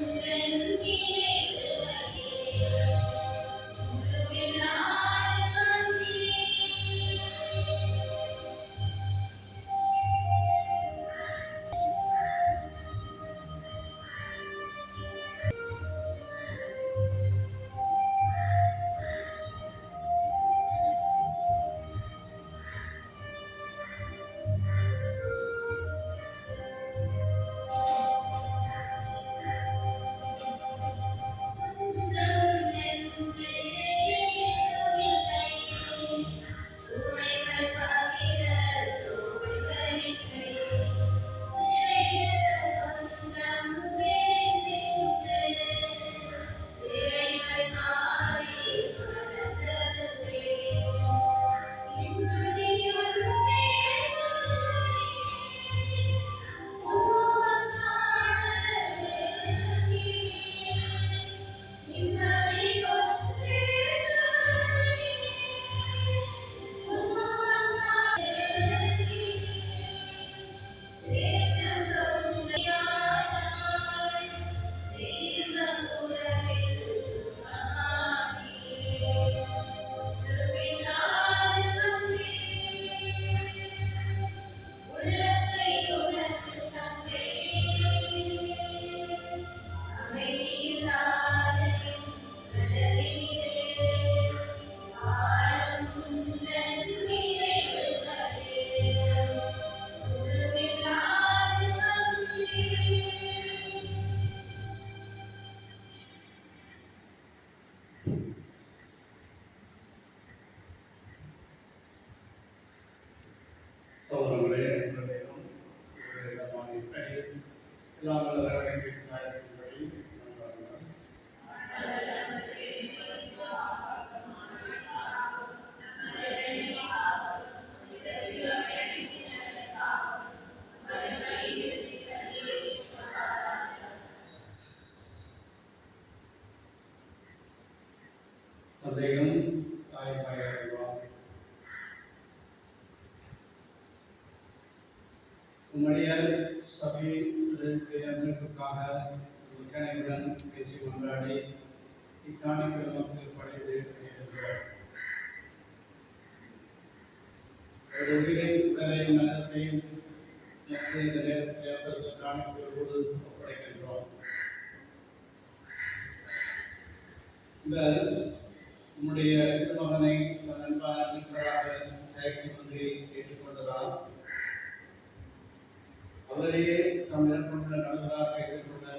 Thank you. சோதரங்களே உங்களிடம் உங்களுடைய மாநிலத்தை எல்லாம் வல்லவரை தந்தையும் உம்முடைய சபை சிறுக்கு அமைப்புக்காக கனைவுடன் பேச்சு கொண்டாடி இக்காணிகள் நமக்கு பணிந்து எழுதுகிறோம் ஒரு உயிரை உடலை மனத்தையும் மற்ற இந்த நேரத்தில் அப்பரச காணிக்கையோடு ஒப்படைக்கின்றோம் இவர் உம்முடைய திருமகனை தன் அன்பான மீட்பராக தயக்கமின்றி ஏற்றுக்கொண்டதால் அவரையே நாம் மேற்கொண்டுள்ள நண்பராக எதிர்கொள்ள